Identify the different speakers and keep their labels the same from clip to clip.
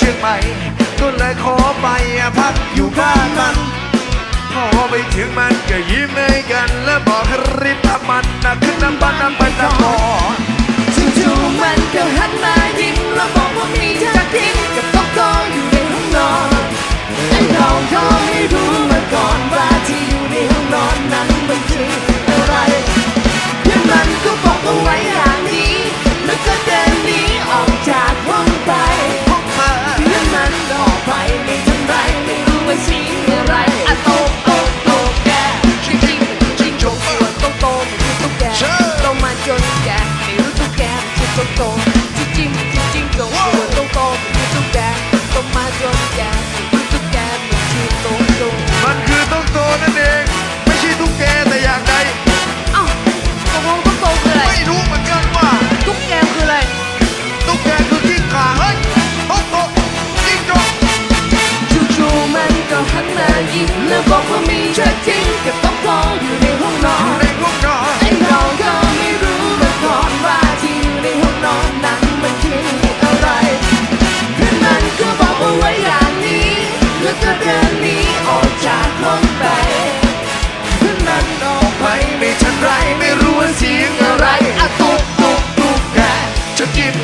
Speaker 1: เชียงใหม่ก็เลยขอไปพักอยู่บ้านมัน พอไปถึงมันก็ยิ้มให้กัน แล้วบอกให้รีบตามมันนะขึ้นน้ำบ้านน้ำไปน้ำก่อน
Speaker 2: จู่ๆมันก็หันมายิ้มแล้วบอกว่ามีเธอทิ้งกับต้องกองอยู่ในห้องนอนไอ้เราก็ไม่รู้มาก่อนว่าที่อยู่ในห้องนอนนั้นมันคืออะไรเพื่อนมันก็บอกเอาไว้อย่าง แก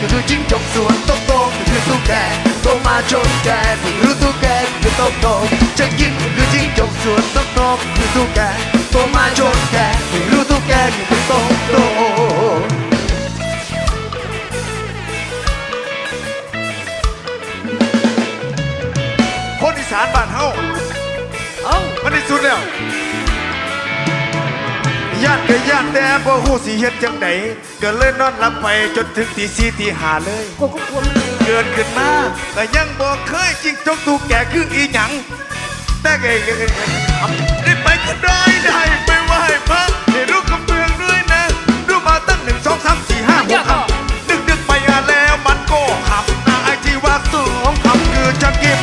Speaker 2: ก็คือจิ้งจกส่
Speaker 1: วนโตโตก็คือตุ๊กแกโตมาจนแกเพิ่งรู้ตุ๊กแกคือโตโตจะกินก็คือจิ้งจกส่วนโตโตก็คือตุ๊กแกโตมาจนแกเพิ่งรู้ตุ๊กแกคือโตโตคนอีสานบ้านเฮา
Speaker 2: เอ้า
Speaker 1: มันที่สุดแล้ว ย่านก็ย่านแต่บ่ฮู้สิเฮ็ดจังไดก็เลยนอนหลับไปจนถึงตีสี่ตีห้าเลย
Speaker 2: กลัวก็กลัวมันเกิ
Speaker 1: ดขึ้นมาก็ยังบ่เคยจิงจกตูกแก่คืออีหยัง แต่ไงได้ไปก็ได้ได้ไปไหว้พระได้รู้กำเบืองด้วยนะ รู้มาตั้งหนึ่งสองสามสี่ห้าหกคำดึกดึกๆไปอะแล้วมันก็ขับนะไอที่ว่าสองคำคือจะกิน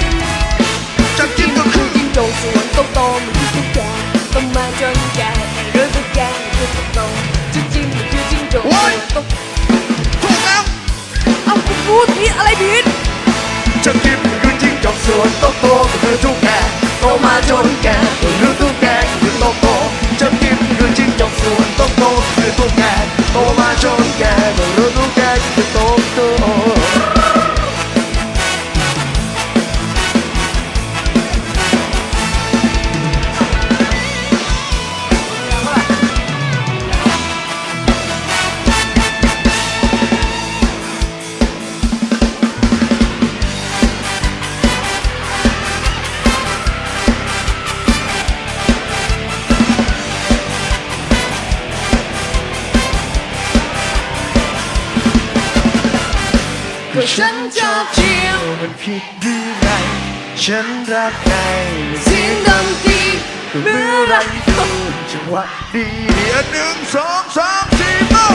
Speaker 1: จะกินก็คือ
Speaker 2: ยิงโตส่ว พูดผิดอะไรผิด
Speaker 1: จะกินคือจิ้งจอกส่วนโตโต
Speaker 2: ฉันชอบเชียว
Speaker 1: มันผิดหรือไงฉันรักไง
Speaker 2: เสียงดนตรี
Speaker 1: เมื่อไรก็จังหวะดีอันหนึ่งสองสามสี่มา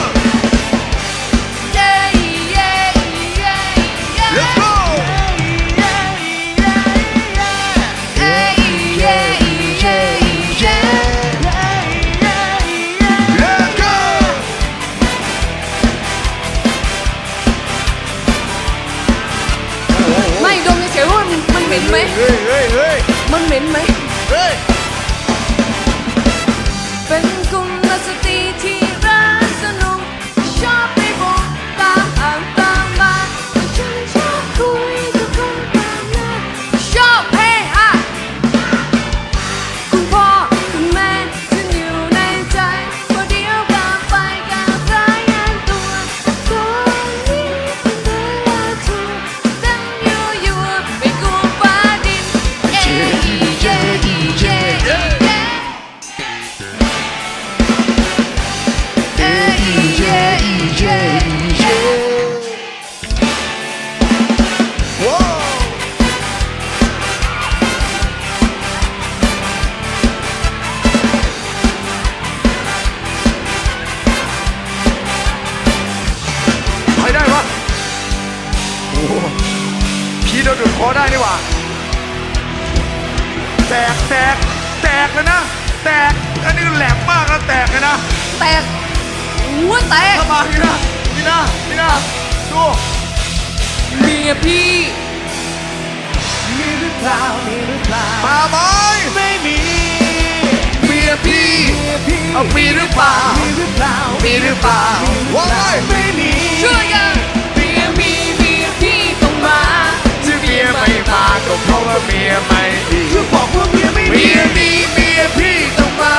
Speaker 2: แตก
Speaker 1: แตกแตกเลยนะ แตกอันนี้แหลมมากนะแตกเลยนะ
Speaker 2: แตกหัวแตก
Speaker 1: เข้ามาพี่นาพี่นาพี่นาดู
Speaker 2: เมียพี่
Speaker 3: มีหรือเปล่ามีหรือเปล่า
Speaker 1: มาไหม
Speaker 3: ไม่มี
Speaker 1: เมียพี่
Speaker 3: พี่
Speaker 1: เอามีหรือเปล่า
Speaker 3: มีหรือเปล่า
Speaker 1: มีหรือเปล่าว่าไเพราะว่าเมียไม่ดี
Speaker 3: คือบอกว่าเมียไม่มี
Speaker 1: เมียมีเมียพี่ต้องมา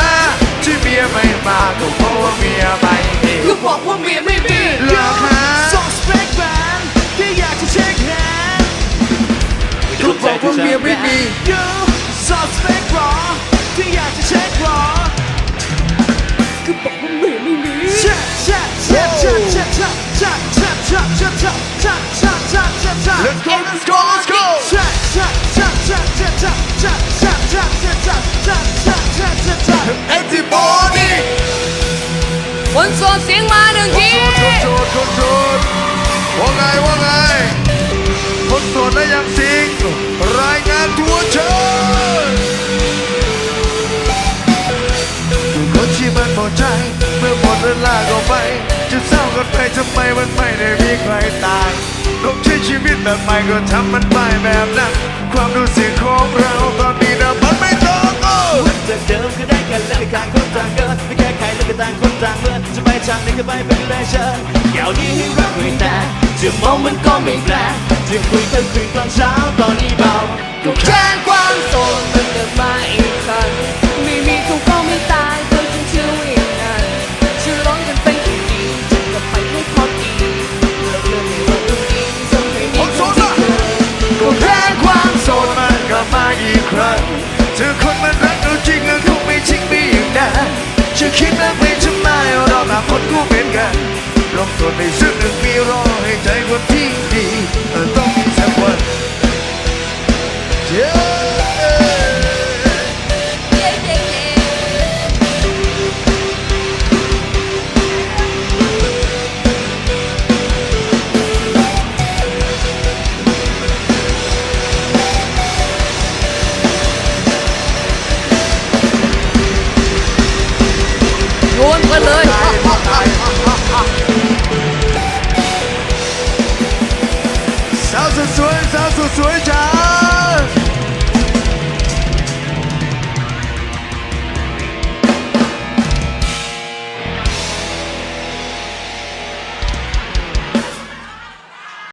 Speaker 1: ที่เมียไม่มาก็เพราะว่าเมียไม่ดี
Speaker 2: ก็บอกว่าเมียไม่มี
Speaker 1: เหรอคะ
Speaker 3: ส่งสเปคแบนแค่อยากจะเช็คแฮนด์
Speaker 1: ก็บอกว่าเมียไม่มี
Speaker 3: ยูส่งสเปครอแค่อยากจะเช็ครอ
Speaker 2: ก็บอกว่าเมียไม่มี
Speaker 3: เช็คเช็คเช็คเช็คเช็คเช็คเช็คเช็คเช็คเช็คเช็คเช็คเช็คเช็คเช็คเช็ค
Speaker 1: Let's go let's go
Speaker 2: คนโสดเสียงมาหนึ่งที
Speaker 1: โจดโจดโจดว่าไงว่าไง คนโสดได้ยังสิง รายงานตัวเชิญคนที่มันหมดใจ เมื่อหมดเวลาก็ไป จะเศร้ากันไปทำไมมันไม่ได้มีใครตายลองใช้ชีวิตแบบใหม่ก็ทำมันไปแบบนั้น ความรู้สึกของเราตอนนี้นะมันไม่ต้องโอ้
Speaker 3: จากเดิมก็ได้แค่เลิกต่างคนต่างเกินไม่แก็ต่างคนต่างเมื่อจะไปทางไหนก็ไปไปเลยเชิญเกี่ยวนี้ให้รักไม่แต่จะมองมันก็ไม่แปลกจะคุยกันคืนตอนเช้าตอนนี้เบาก็
Speaker 2: แค่ความโสดมันเกิดมาอีกครั้งไม่มีเขาก็ไม่ตายเธอจึงเชื่อว่าอย่างนั้นฉลองกันไปดีจะกลับไปให้พอดีเลิกเรื่องในวันนี้ส่งให้มีคนที่เคย
Speaker 1: ก็แค่ความโสดมันกลับมาอีกครั้งเธอคนมันรักเราจริงก็คงไม่ทิ้งไม่อย่างนั้นจะคิดแบบึงมีรอให้ใจกว่าพี่ดีต้องมีสักวัน Yeah Alço Suan, Alço Suan, tchau!